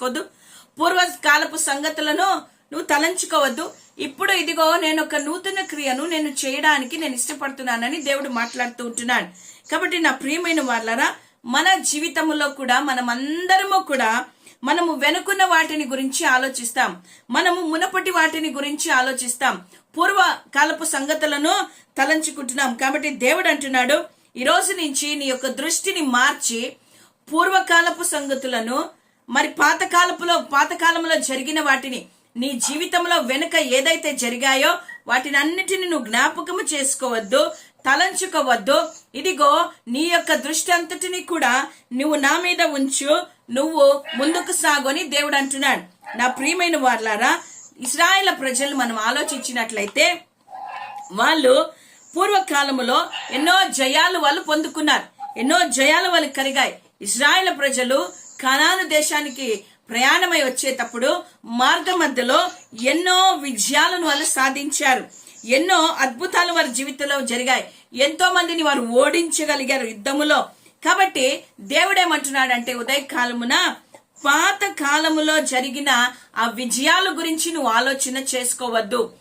చేసుకోవద్దు పూర్వకాలపు సంగతులను నువ్వు తలంచుకోవద్దు. ఇప్పుడు ఇదిగో నేను ఒక నూతన క్రియను నేను చేయడానికి నేను ఇష్టపడుతున్నానని దేవుడు మాట్లాడుతూ ఉంటున్నాడు. కాబట్టి నా ప్రియమైన వాళ్ళరా మన జీవితంలో కూడా మనమందరము కూడా మనము వెనుకున్న వాటిని గురించి ఆలోచిస్తాం. మనము మునపటి వాటిని గురించి ఆలోచిస్తాం. పూర్వ కాలపు సంగతులను తలంచుకుంటున్నాం. కాబట్టి దేవుడు అంటున్నాడు ఈ రోజు నుంచి నీ యొక్క దృష్టిని మార్చి పూర్వకాలపు సంగతులను మరి పాతకాలపులో పాతకాలంలో జరిగిన వాటిని నీ జీవితంలో వెనుక ఏదైతే జరిగాయో వాటిని అన్నిటిని నువ్వు జ్ఞాపకము చేసుకోవద్దు తలంచుకోవద్దు. ఇదిగో నీ యొక్క దృష్టి అంతటిని కూడా నువ్వు నా మీద ఉంచు నువ్వు ముందుకు సాగుని దేవుడు అంటున్నాడు. నా ప్రియమైన వార్లారా ఇస్రాయేల్ ప్రజలు మనం ఆలోచించినట్లయితే వాళ్ళు పూర్వకాలములో ఎన్నో జయాలు వాళ్ళు పొందుకున్నారు ఎన్నో జయాలు వాళ్ళు కలిగాయి. ఇజ్రాయెల్ ప్రజలు కనాను దేశానికి ప్రయాణమై వచ్చేటప్పుడు మార్గ మధ్యలో ఎన్నో విజయాలను వాళ్ళు సాధించారు. ఎన్నో అద్భుతాలు వారి జీవితంలో జరిగాయి. ఎంతో మందిని వారు ఓడించగలిగారు యుద్ధములో. కాబట్టి దేవుడేమంటున్నాడంటే ఉదయకాలమున పాత కాలములో జరిగిన ఆ విజయాల గురించి నువ్వు ఆలోచన చేసుకోవద్దు.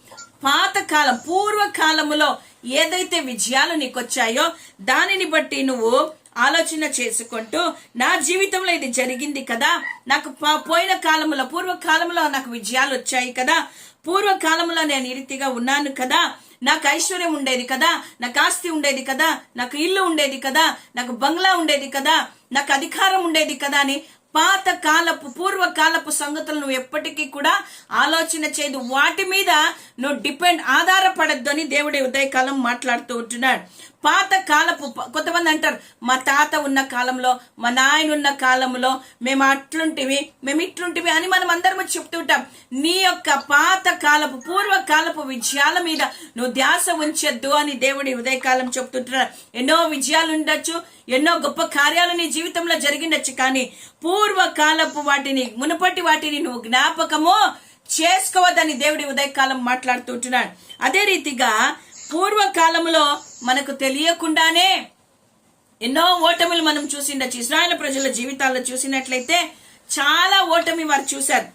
పాతకాలం పూర్వకాలములో ఏదైతే విజయాలు నీకొచ్చాయో దానిని బట్టి నువ్వు ఆలోచన చేసుకుంటూ నా జీవితంలో ఇది జరిగింది కదా నాకు పోయిన కాలంలో పూర్వకాలంలో నాకు విజయాలు వచ్చాయి కదా పూర్వకాలంలో నేను ఈ రీతిగా ఉన్నాను కదా నాకు ఐశ్వర్యం ఉండేది కదా నాకు ఆస్తి ఉండేది కదా నాకు ఇల్లు ఉండేది కదా నాకు బంగ్లా ఉండేది కదా నాకు అధికారం ఉండేది కదా అని పాత కాలపు పూర్వకాలపు సంగతులు నువ్వు ఎప్పటికీ కూడా ఆలోచన చేయదు వాటి మీద నువ్వు డిపెండ్ ఆధారపడద్దు అని దేవుడి ఉదయకాలం మాట్లాడుతూ ఉంటున్నాడు. పాత కాలపు కొంతమంది అంటారు మా తాత ఉన్న కాలంలో మా నాయన ఉన్న కాలంలో మేము అట్లుంటివి మేము ఇట్లుంటివి అని మనం అందరం చెప్తుంటాం నీ యొక్క పాత కాలపు పూర్వకాలపు విజయాల మీద నువ్వు ధ్యాస ఉంచొద్దు అని దేవుడి ఉదయకాలం చెప్తుంటున్నాడు. ఎన్నో విజయాలు ఉండొచ్చు ఎన్నో గొప్ప కార్యాలు నీ జీవితంలో జరిగిండొచ్చు కానీ పూర్వకాలపు వాటిని మునుపటి వాటిని నువ్వు జ్ఞాపకము చేసుకోవద్దని దేవుడి ఉదయకాలం మాట్లాడుతుంటున్నాడు అదే రీతిగా పూర్వకాలంలో మనకు తెలియకుండానే ఎన్నో ఓటమిలు మనం చూసిండొచ్చు ఇస్రాయల్ ప్రజల జీవితాల్లో చూసినట్లయితే చాలా ఓటమి వారు చూశారు.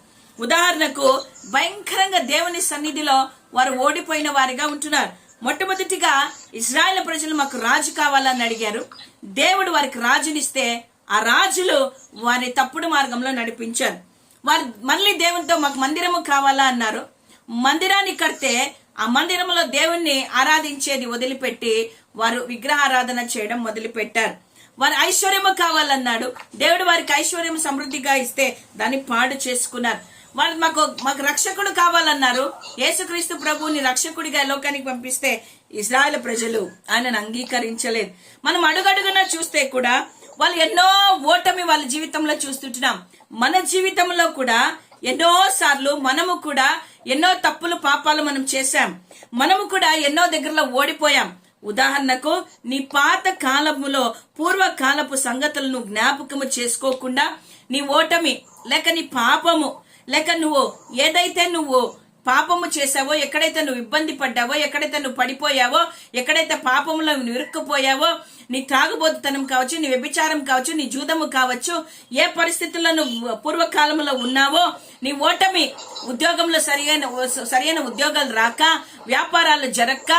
ఉదాహరణకు భయంకరంగా దేవుని సన్నిధిలో వారు ఓడిపోయిన వారిగా ఉంటున్నారు. మొట్టమొదటిగా ఇజ్రాయెల్ ప్రజలు మాకు రాజు కావాలని అడిగారు. దేవుడు వారికి రాజునిస్తే ఆ రాజులు వారి తప్పుడు మార్గంలో నడిపించారు. వారి దేవునితో మాకు మందిరము కావాలా అన్నారు. మందిరాన్ని కడితే ఆ మందిరంలో దేవుణ్ణి ఆరాధించేది వదిలిపెట్టి వారు విగ్రహారాధన చేయడం మొదలుపెట్టారు. వారి ఐశ్వర్యము కావాలన్నాడు. దేవుడు వారికి ఐశ్వర్యం సమృద్ధిగా ఇస్తే దాన్ని పాడు చేసుకున్నారు. వారు మాకు మాకు రక్షకుడు కావాలన్నారు. యేసుక్రీస్తు ప్రభువుని రక్షకుడిగా లోకానికి పంపిస్తే ఇజ్రాయెల్ ప్రజలు ఆయనను అంగీకరించలేదు. మనం అడుగడుగునా చూస్తే కూడా వాళ్ళు ఎన్నో ఓటమి వాళ్ళ జీవితంలో చూస్తుంటున్నాం. మన జీవితంలో కూడా ఎన్నో సార్లు మనము కూడా ఎన్నో తప్పులు పాపాలు మనం చేశాం. మనము కూడా ఎన్నో దగ్గరలో ఓడిపోయాం. ఉదాహరణకు నీ పాత కాలములో పూర్వకాలపు సంగతులను జ్ఞాపకము చేసుకోకుండా నీ ఓటమి లేక నీ పాపము లేక నువ్వు ఏదైతే నువ్వు పాపము చేశావో ఎక్కడైతే నువ్వు ఇబ్బంది పడ్డావో ఎక్కడైతే నువ్వు పడిపోయావో ఎక్కడైతే పాపంలో నువ్వు ఇరుక్కుపోయావో నీ త్రాగుబోతుతనం కావచ్చు నీ వ్యభిచారం కావచ్చు నీ జూదము కావచ్చు ఏ పరిస్థితుల్లో నువ్వు పూర్వకాలంలో ఉన్నావో నీ ఓటమి ఉద్యోగంలో సరియైన సరైన ఉద్యోగాలు రాక వ్యాపారాలు జరక్క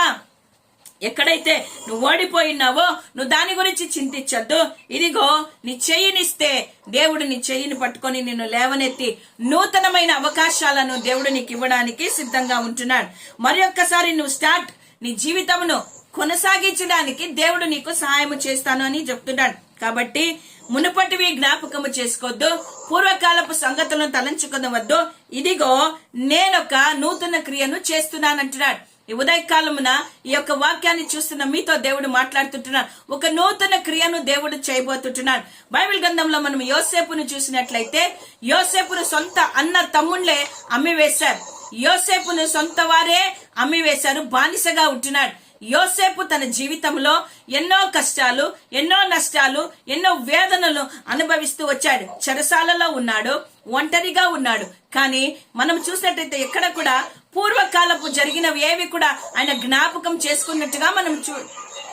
ఎక్కడైతే నువ్వు ఓడిపోయినావో నువ్వు దాని గురించి చింతించద్దు. ఇదిగో నీ చెయ్యినిస్తే దేవుడు నీ చెయ్యిని పట్టుకొని నిన్ను లేవనెత్తి నూతనమైన అవకాశాలను దేవుడు నీకు ఇవ్వడానికి సిద్ధంగా ఉంటున్నాడు. మరి ఒక్కసారి నువ్వు స్టార్ట్ నీ జీవితమును కొనసాగించడానికి దేవుడు నీకు సహాయం చేస్తాను అని చెప్తున్నాడు. కాబట్టి మునుపటివి జ్ఞాపకము చేసుకోవద్దు. పూర్వకాలపు సంగతులను తలంచుకోవద్దు ఇదిగో నేనొక నూతన క్రియను చేస్తున్నానంటున్నాడు. ఈ ఉదయకాలమున ఈ యొక్క వాక్యాన్ని చూస్తున్న మీతో దేవుడు మాట్లాడుతుంటున్నాడు. ఒక నూతన క్రియను దేవుడు చేయబోతుంటున్నాడు. బైబిల్ గ్రంథంలో మనం యోసేపును చూసినట్లయితే యోసేపును సొంత అన్న తమ్ముళ్ళే అమ్మివేశారు. యోసేపును సొంత వారే అమ్మివేశారు బానిసగా ఉంటున్నాడు. యోసేపు తన జీవితంలో ఎన్నో కష్టాలు ఎన్నో నష్టాలు ఎన్నో వేదనలు అనుభవిస్తూ వచ్చాడు. చెరసాలలో ఉన్నాడు ఒంటరిగా ఉన్నాడు. కానీ మనం చూసినట్టయితే ఎక్కడ కూడా పూర్వకాలపు జరిగినవి ఏవి కూడా ఆయన జ్ఞాపకం చేసుకున్నట్టుగా మనం చూ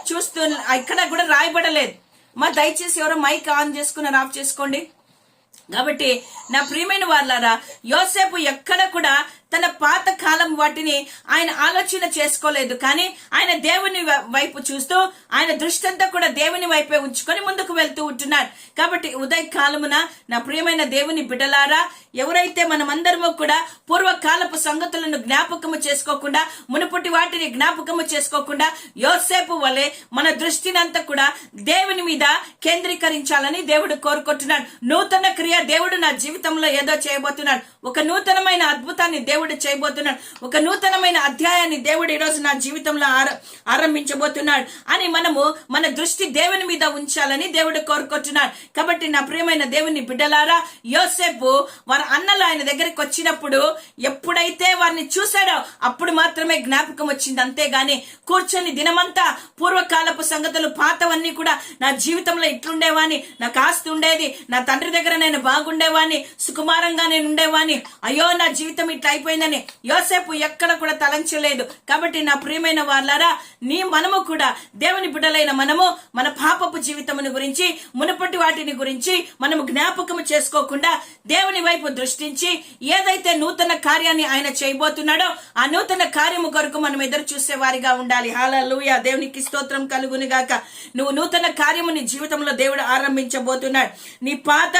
చూస్తూ ఇక్కడ కూడా రాయబడలేదు. మా దయచేసి ఎవరో మైక్ ఆన్ చేసుకున్నారు ఆఫ్ చేసుకోండి. కాబట్టి నా ప్రియమైన వాళ్ళారా యోసేపు ఎక్కడ కూడా తన పాత కాలం వాటిని ఆయన ఆలోచన చేసుకోలేదు. కానీ ఆయన దేవుని వైపు చూస్తూ ఆయన దృష్టి అంతా కూడా దేవుని వైపే ఉంచుకొని ముందుకు వెళ్తూ ఉంటున్నాడు కాబట్టి ఉదయ కాలమున నా ప్రియమైన దేవుని బిడలారా ఎవరైతే మనమందరము కూడా పూర్వకాలపు సంగతులను జ్ఞాపకము చేసుకోకుండా మునుపటి వాటిని జ్ఞాపకము చేసుకోకుండా యోసేపు వలె మన దృష్టినంతా కూడా దేవుని మీద కేంద్రీకరించాలని దేవుడు కోరుకుంటున్నాడు. నూతన క్రియ దేవుడు నా జీవితంలో ఏదో చేయబోతున్నాడు. ఒక నూతనమైన అద్భుతాన్ని దేవుడు చేయబోతున్నాడు. ఒక నూతనమైన అధ్యాయాన్ని దేవుడు ఈరోజు నా జీవితంలో ఆరంభించబోతున్నాడు. అని మనము మన దృష్టి దేవుని మీద ఉంచాలని దేవుడు కోరుకుంటున్నాడు. కాబట్టి నా ప్రియమైన దేవుని బిడ్డలారా యోసేపు వారి అన్నలు ఆయన దగ్గరికి వచ్చినప్పుడు ఎప్పుడైతే వారిని చూశాడో అప్పుడు మాత్రమే జ్ఞాపకం వచ్చింది. అంతేగాని కూర్చొని దినమంతా పూర్వకాలపు సంగతులు పాతవన్నీ కూడా నా జీవితంలో ఇట్లుండేవాని నాకు ఆస్తి ఉండేది నా తండ్రి దగ్గర నేను బాగుండేవాని సుకుమారంగా నేను ఉండేవాని అయ్యో నా జీవితం ఇట్లా అయిపోయింది. అయిపోయిందని యోసేపు ఎక్కడ కూడా తలంచలేదు. కాబట్టి నా ప్రియమైన వాళ్ళారా నీ మనము కూడా దేవుని బిడ్డలైన మనము మన పాపపు జీవితమును గురించి మునుపటి వాటిని గురించి మనము జ్ఞాపకము చేసుకోకుండా దేవుని వైపు దృష్టించి ఏదైతే నూతన కార్యాన్ని ఆయన చేయబోతున్నాడో ఆ నూతన కార్యము కొరకు మనం ఎదురు చూసే వారిగా ఉండాలి. హాలూయ దేవునికి స్తోత్రం కలుగును గాక. నువ్వు నూతన కార్యము నీ జీవితంలో దేవుడు ఆరంభించబోతున్నాడు. నీ పాత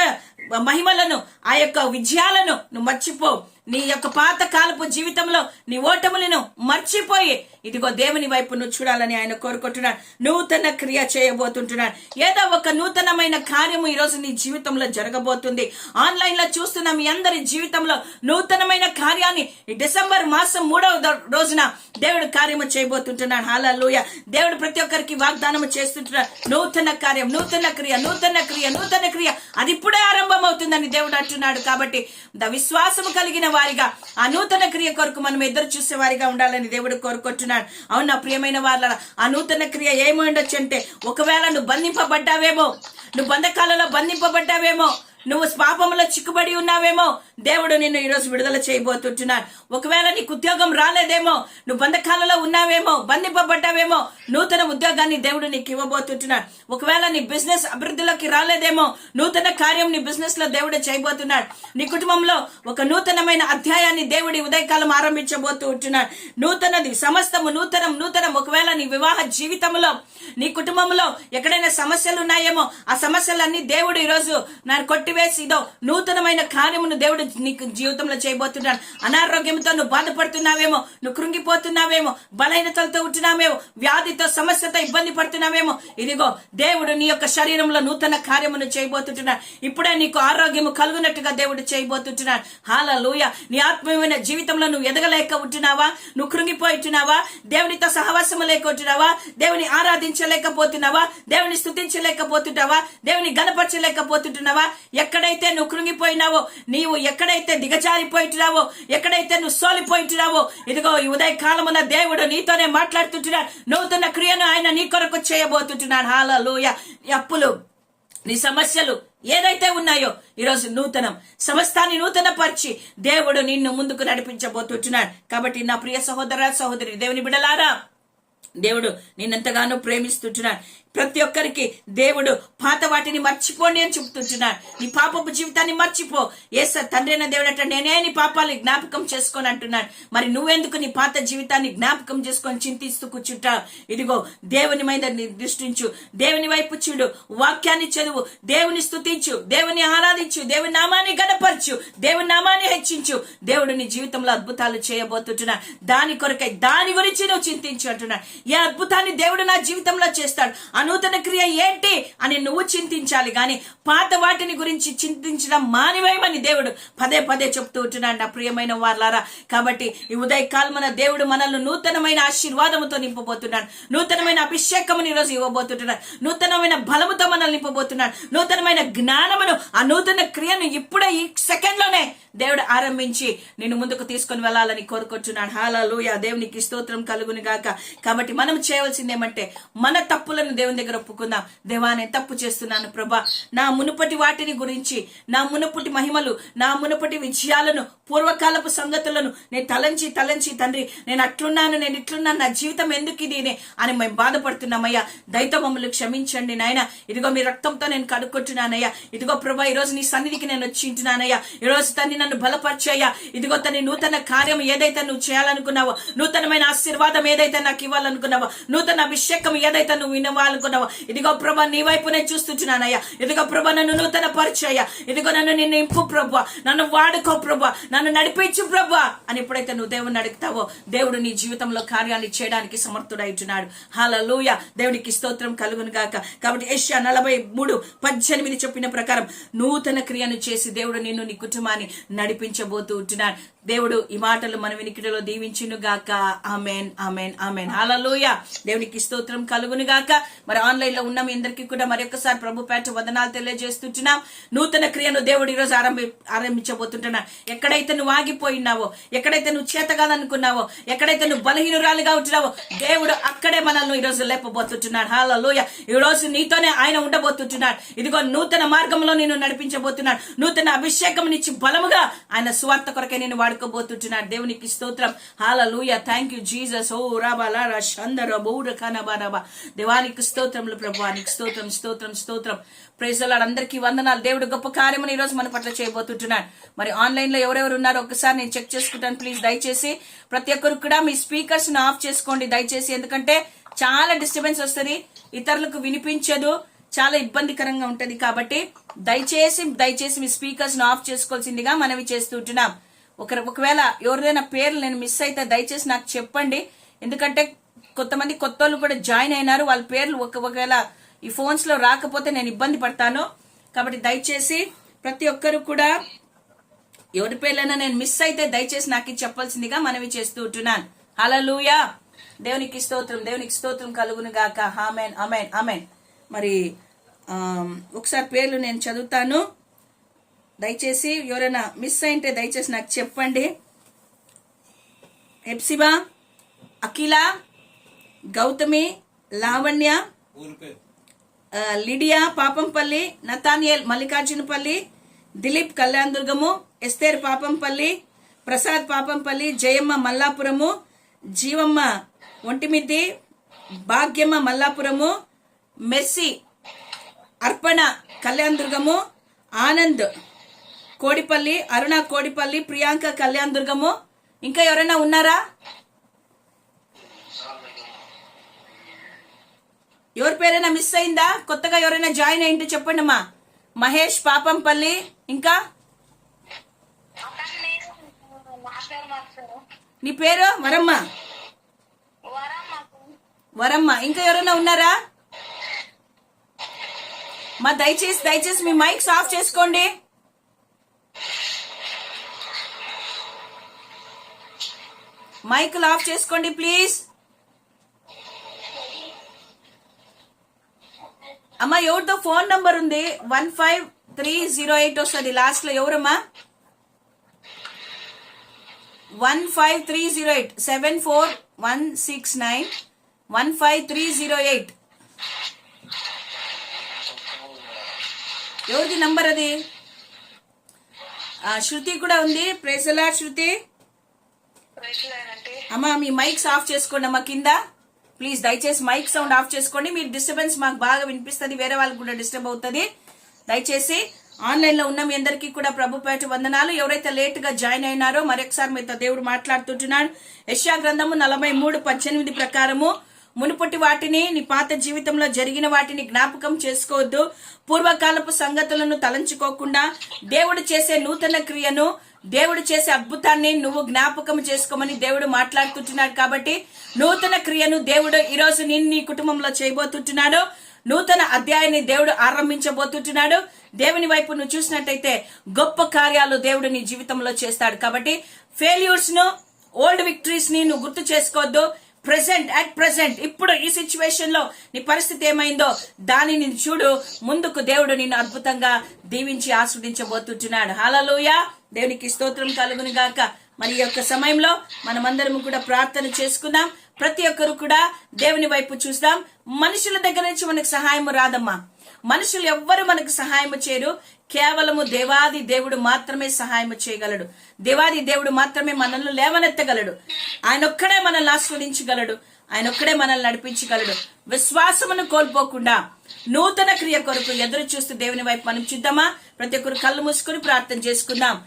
మహిమలను ఆ యొక్క విజయాలను నువ్వు మర్చిపోవు నీ యొక్క పాత కాలపు జీవితంలో నీ ఓటములను మర్చిపోయి ఇదిగో దేవుని వైపు నువ్వు చూడాలని ఆయన కోరుకుంటున్నాడు. నూతన క్రియ చేయబోతుంటున్నాడు. ఏదో ఒక నూతనమైన కార్యము ఈ రోజు నీ జీవితంలో జరగబోతుంది. ఆన్లైన్లో చూస్తున్న మీ అందరి జీవితంలో నూతనమైన కార్యాన్ని డిసెంబర్ మాసం మూడవ రోజున దేవుడు కార్యము చేయబోతుంటున్నాడు. హాలూయ దేవుడు ప్రతి ఒక్కరికి వాగ్దానము చేస్తుంటున్నాడు. నూతన కార్యం నూతన క్రియ నూతన క్రియ నూతన క్రియ. అది ఇప్పుడే ఆరంభమవుతుందని దేవుడు అంటున్నాడు. కాబట్టి ద విశ్వాసము కలిగిన వారిగా. ఆ నూతన క్రియ కొరకు మనం ఎదురు చూసే వారిగా ఉండాలని దేవుడు కోరుకుంటున్నాడు. అవును నా ప్రియమైన వాళ్ళ ఆ నూతన క్రియ ఏమి ఉండొచ్చు అంటే ఒకవేళ నువ్వు బంధింపబడ్డావేమో నువ్వు బంధకాలలో బంధింపబడ్డావేమో నువ్వు పాపంలో చిక్కుబడి ఉన్నావేమో? దేవుడు నిన్ను ఈరోజు విడుదల చేయబోతుంటున్నాడు. ఒకవేళ నీకు ఉద్యోగం రాలేదేమో? నువ్వు బంధకాలలో ఉన్నావేమో? బంధింపబడ్డావేమో? నూతన ఉద్యోగాన్ని దేవుడు నీకు ఇవ్వబోతుంటున్నాడు. ఒకవేళ నీ బిజినెస్ అభివృద్ధిలోకి రాలేదేమో? నూతన కార్యం నీ బిజినెస్లో దేవుడు చేయబోతున్నాడు. నీ కుటుంబంలో ఒక నూతనమైన అధ్యాయాన్ని దేవుడి ఉదయకాలం ఆరంభించబోతూ ఉంటున్నాడు నూతనది సమస్తము నూతనం నూతనం. ఒకవేళ నీ వివాహ జీవితంలో నీ కుటుంబంలో ఎక్కడైనా సమస్యలు ఉన్నాయేమో? ఆ సమస్యలన్నీ దేవుడు ఈరోజు నన్ను కొట్టి కొట్టివేసి ఇదో నూతనమైన కార్యమును దేవుడు నీకు జీవితంలో చేయబోతున్నాడు. అనారోగ్యంతో నువ్వు బాధపడుతున్నావేమో నువ్వు కృంగిపోతున్నావేమో బలహీనతలతో ఉంటున్నావేమో వ్యాధితో సమస్యతో ఇబ్బంది పడుతున్నావేమో ఇదిగో దేవుడు నీ యొక్క శరీరంలో నూతన కార్యమును చేయబోతుంటున్నాడు. ఇప్పుడే నీకు ఆరోగ్యము కలుగునట్టుగా దేవుడు చేయబోతుంటున్నాడు. హాలూయ నీ ఆత్మీయమైన జీవితంలో నువ్వు ఎదగలేక ఉంటున్నావా? నువ్వు కృంగిపోయిట్టున్నావా దేవునితో సహవాసము లేక ఉంటున్నావా? దేవుని ఆరాధించలేకపోతున్నావా? దేవుని స్థుతించలేకపోతుంటావా దేవుని గణపరచలేకపోతుంటున్నావా? ఎక్కడైతే నువ్వు కృంగిపోయినావో నీవు ఎక్కడైతే దిగజారిపోయిట్టున్నావో ఎక్కడైతే నువ్వు సోలిపోయిట్టున్నావో ఇదిగో ఈ ఉదయ కాలమున దేవుడు నీతోనే మాట్లాడుతుంటున్నాడు. నూతన క్రియను ఆయన నీ కొరకు చేయబోతుంటున్నాడు. హాలలోయ అప్పులు నీ సమస్యలు ఏదైతే ఉన్నాయో ఈరోజు నూతనం సమస్తాన్ని నూతన పరిచి దేవుడు నిన్ను ముందుకు నడిపించబోతుంటున్నాడు. కాబట్టి నా ప్రియ సహోదర సహోదరి దేవుని బిడలారా దేవుడు నిన్నెంతగానో ప్రేమిస్తుంటున్నాడు. ప్రతి ఒక్కరికి దేవుడు పాత వాటిని మర్చిపోండి అని చెప్తుంటున్నాడు నీ పాపపు జీవితాన్ని మర్చిపో. ఏస తండ్రి అయిన దేవుడు అంటే నేనే నీ పాపాలని జ్ఞాపకం చేసుకొని అంటున్నాడు. మరి నువ్వెందుకు నీ పాత జీవితాన్ని జ్ఞాపకం చేసుకొని చింతిస్తూ కూర్చుంటావు? ఇదిగో దేవుని మీద దృష్టించు. దేవుని వైపు చూడు. వాక్యాన్ని చదువు. దేవుని స్థుతించు దేవుని ఆరాధించు. దేవుని నామాన్ని గడపరచు దేవుని నామాన్ని హెచ్చించు. దేవుడు నీ జీవితంలో అద్భుతాలు చేయబోతుంటున్నా దాని కొరకై దాని గురించి నువ్వు చింతించు అంటున్నాడు. ఏ అద్భుతాన్ని దేవుడు నా జీవితంలో చేస్తాడు. నూతన క్రియ ఏంటి అని నువ్వు చింతించాలి. కానీ పాత వాటిని గురించి చింతించడం మానివేయమని దేవుడు పదే పదే చెప్తూ ఉంటున్నాడు నా ప్రియమైన వాళ్ళారా కాబట్టి ఈ ఉదయ కాలమున దేవుడు మనల్ని నూతనమైన ఆశీర్వాదముతో నింపబోతున్నాడు. నూతనమైన అభిషేకమును ఈరోజు ఇవ్వబోతుంటున్నాడు నూతనమైన బలముతో మనల్ని నింపబోతున్నాడు. నూతనమైన జ్ఞానమును ఆ నూతన క్రియను ఇప్పుడే ఈ సెకండ్లోనే దేవుడు ఆరంభించి నిన్ను ముందుకు తీసుకొని వెళ్ళాలని కోరుకుంటున్నాడు. హాలూయ. దేవునికి స్తోత్రం కలుగును గాక. కాబట్టి మనం చేయవలసింది ఏమంటే మన తప్పులను దేవుని దగ్గర ఒప్పుకుందాం. దేవా నేను తప్పు చేస్తున్నాను ప్రభా. నా మునుపటి వాటిని గురించి నా మునుపటి మహిమలు నా మునుపటి విజయాలను పూర్వకాలపు సంగతులను నేను తలంచి తలంచి తండ్రి నేను అట్లున్నాను నేను ఇట్లున్నాను నా జీవితం ఎందుకు ఇది అని మేము బాధపడుతున్నామయ్యా. దయతో మమ్మల్ని క్షమించండి నాయన. ఇదిగో మీ రక్తంతో నేను కడుక్కుంటున్నానయ్యా. ఇదిగో ప్రభా ఈ రోజు నీ సన్నిధికి నేను వచ్చి ఉంటున్నానయ్యా. ఈ రోజు తన్ని నన్ను బలపరిచయ్యా. ఇదిగో తన్ని నూతన కార్యం ఏదైతే నువ్వు చేయాలనుకున్నావో నూతనమైన ఆశీర్వాదం ఏదైతే నాకు ఇవ్వాలనుకున్నావో నూతన అభిషేకం ఏదైతే నువ్వు వినవాలనుకున్నావో ఇదిగో ప్రభా నీ వైపు నేను చూస్తుంటున్నానయ్యా. ఇదిగో ప్రభా నన్ను నూతన పరిచయ్యా. ఇదిగో నన్ను నిన్ను ఇంపు ప్రభు. నన్ను వాడుకో ప్రభు. నన్ను నడిపించు ప్రభు. అని ఎప్పుడైతే నువ్వు దేవుని అడుగుతావో దేవుడు నీ జీవితంలో కార్యాన్ని చేయడానికి సమర్థుడైతున్నాడు హాలూయ దేవుడికి స్తోత్రం కలుగును గాక. కాబట్టి ఏషియా నలభై మూడు పద్దెనిమిది చెప్పిన ప్రకారం నూతన క్రియను చేసి దేవుడు నిన్ను నీ కుటుంబాన్ని నడిపించబోతూ ఉంటున్నాడు. దేవుడు ఈ మాటలు మన వినికిడిలో దీవించును గాక. Amen amen amen. హాలూయ దేవునికి స్తోత్రం కలుగును గాక. మరి ఆన్లైన్లో ఉన్న మీ అందరికీ కూడా మరొకసారి ప్రభు పేట వదనాలు తెలియజేస్తుంటున్నాం. నూతన క్రియను దేవుడు ఈరోజు ఆరంభి ఆరంభించబోతుంటున్నా. ఎక్కడైతే నువ్వు ఆగిపోయినావో ఎక్కడైతే నువ్వు చేతగాదనుకున్నావో ఎక్కడైతే నువ్వు బలహీనురాలుగా ఉంటున్నావో దేవుడు అక్కడే మనల్ని ఈరోజు లేపబోతుంటున్నాడు. హాలూయ ఈ రోజు నీతోనే ఆయన ఉండబోతుంటున్నాడు. ఇదిగో నూతన మార్గంలో నేను నడిపించబోతున్నాడు. నూతన అభిషేకం నుంచి బలముగా ఆయన స్వార్థ కొరకే నేను వాడుకోబోతుంటున్నాడు దేవునికి స్తోత్రం. హాలూయ థ్యాంక్ యూ జీసస్ ఓ రాబా లారా బౌర కనబా దేవానికి స్తోత్రములు ప్రభువానికి స్తోత్రం స్తోత్రం స్తోత్రం. ప్రేజలాడు అందరికీ వందనాలు. దేవుడు గొప్ప కార్యమును ఈ రోజు మన పట్ల చేయబోతుంటున్నాడు. మరి ఆన్లైన్లో ఎవరెవరు ఉన్నారో ఒకసారి నేను చెక్ చేసుకుంటాను. ప్లీజ్ దయచేసి ప్రతి ఒక్కరు కూడా మీ స్పీకర్స్ను ఆఫ్ చేసుకోండి. దయచేసి ఎందుకంటే చాలా డిస్టర్బెన్స్ వస్తుంది. ఇతరులకు వినిపించదు. చాలా ఇబ్బందికరంగా ఉంటది. కాబట్టి దయచేసి దయచేసి మీ స్పీకర్స్ను ఆఫ్ చేసుకోవాల్సిందిగా మనవి చేస్తుంటున్నాం ఒక ఒకవేళ ఎవరిదైనా పేర్లు నేను మిస్ అయితే దయచేసి నాకు చెప్పండి. ఎందుకంటే కొంతమంది కొత్త వాళ్ళు కూడా జాయిన్ అయినారు. వాళ్ళ పేర్లు ఒక ఒకవేళ ఈ ఫోన్స్లో రాకపోతే నేను ఇబ్బంది పడతాను. కాబట్టి దయచేసి ప్రతి ఒక్కరు కూడా ఎవరి పేర్లైనా నేను మిస్ అయితే దయచేసి నాకు చెప్పాల్సిందిగా మనవి చేస్తూ ఉంటున్నాను. హలలుయా దేవునికి స్తోత్రం దేవునికి స్తోత్రం కలుగును గాక. ఆమెన్ అమెన్ అమెన్ మరి ఒకసారి పేర్లు నేను చదువుతాను. దయచేసి ఎవరైనా మిస్ అయింటే దయచేసి నాకు చెప్పండి. Hephzibah Akhila Gowthami Lavanya Lydia Papampalli Nathaniel Mallikarjunapalli Dileep Kalyan Durgam Esther Papampalli Prasad Papampalli Jayamma Mallapuram Jeevamma Ontimitta Bhagyamma Mallapuram Mercy Arpana Kalyan Durgam Anand. Kodipalli అరుణ కోడిపల్లి ప్రియాంక కళ్యాణ్ దుర్గము ఇంకా ఎవరైనా ఉన్నారా? ఎవరి పేరైనా మిస్ అయిందా? కొత్తగా ఎవరైనా జాయిన్ అయింటే చెప్పండి అమ్మా మహేష్ పాపంపల్లి ఇంకా? నీ పేరు? వరమ్మ. వరమ్మ. ఇంకా ఎవరైనా ఉన్నారా? మా దయచేసి దయచేసి మీ మైక్స్ ఆఫ్ చేసుకోండి. మైకులు ఆఫ్ చేసుకోండి ప్లీజ్. అమ్మా ఎవరితో ఫోన్ నంబర్ ఉంది. One five three zero eight వస్తుంది. లాస్ట్లో ఎవరమ్మా? One five three zero eight. Seven four one six nine. One five three zero eight. ఎవరిది నంబర్ అది? శృతి కూడా ఉంది. ప్రేసలా శృతి. అమ్మా మీ మైక్స్ ఆఫ్ చేసుకోండి అమ్మా కింద. ప్లీజ్ దయచేసి మైక్ సౌండ్ ఆఫ్ చేసుకోండి. మీరు డిస్టర్బెన్స్ మాకు బాగా వినిపిస్తుంది వేరే వాళ్ళకి కూడా డిస్టర్బ్ అవుతుంది. దయచేసి ఆన్లైన్లో ఉన్న మీ అందరికీ కూడా ప్రభుపేట వందనాలు. ఎవరైతే లేట్గా జాయిన్ అయినారో మరొకసారి మీతో దేవుడు మాట్లాడుతుంటున్నాడు. యశ్యా గ్రంథము నలభై మూడు పద్దెనిమిది ప్రకారము మునుపటి వాటిని నీ పాత జీవితంలో జరిగిన వాటిని జ్ఞాపకం చేసుకోవద్దు. పూర్వకాలపు సంగతులను తలంచుకోకుండా దేవుడు చేసే నూతన క్రియను దేవుడు చేసే అద్భుతాన్ని నువ్వు జ్ఞాపకం చేసుకోమని దేవుడు మాట్లాడుతుంటున్నాడు కాబట్టి నూతన క్రియను దేవుడు ఈరోజు నేను నీ కుటుంబంలో చేయబోతుంటున్నాడు. నూతన అధ్యాయాన్ని దేవుడు ఆరంభించబోతుంటున్నాడు. దేవుని వైపు నువ్వు చూసినట్టయితే గొప్ప కార్యాలు దేవుడు నీ జీవితంలో చేస్తాడు కాబట్టి ఫెయిల్యూర్స్ను ఓల్డ్ విక్టరీస్ని నువ్వు గుర్తు చేసుకోవద్దు. ప్రెసెంట్ అట్ ప్రెసెంట్ ఇప్పుడు ఈ సిచ్యువేషన్లో నీ పరిస్థితి ఏమైందో దానిని చూడు. ముందుకు దేవుడు నిన్ను అద్భుతంగా దీవించి ఆస్వాదించబోతుంటున్నాడు హాలలోయ దేవునికి స్తోత్రం కలుగును గాక. మరి యొక్క సమయంలో మనమందరం కూడా ప్రార్థన చేసుకుందాం. ప్రతి ఒక్కరు కూడా దేవుని వైపు చూస్తాం. మనుషుల దగ్గర నుంచి మనకు సహాయం రాదమ్మా. మనుషులు ఎవ్వరు మనకు సహాయం చేయరు. కేవలము దేవాది దేవుడు మాత్రమే సహాయం చేయగలడు. దేవాది దేవుడు మాత్రమే మనల్ని లేవనెత్తగలడు. ఆయన ఒక్కడే మనల్ని ఆస్వాదించగలడు. ఆయన ఒక్కడే మనల్ని నడిపించగలడు. విశ్వాసమును కోల్పోకుండా నూతన క్రియ కొరకు ఎదురు చూస్తూ దేవుని వైపు మనం చూద్దామా? ప్రతి ఒక్కరు కళ్ళు మూసుకొని ప్రార్థన చేసుకుందాం.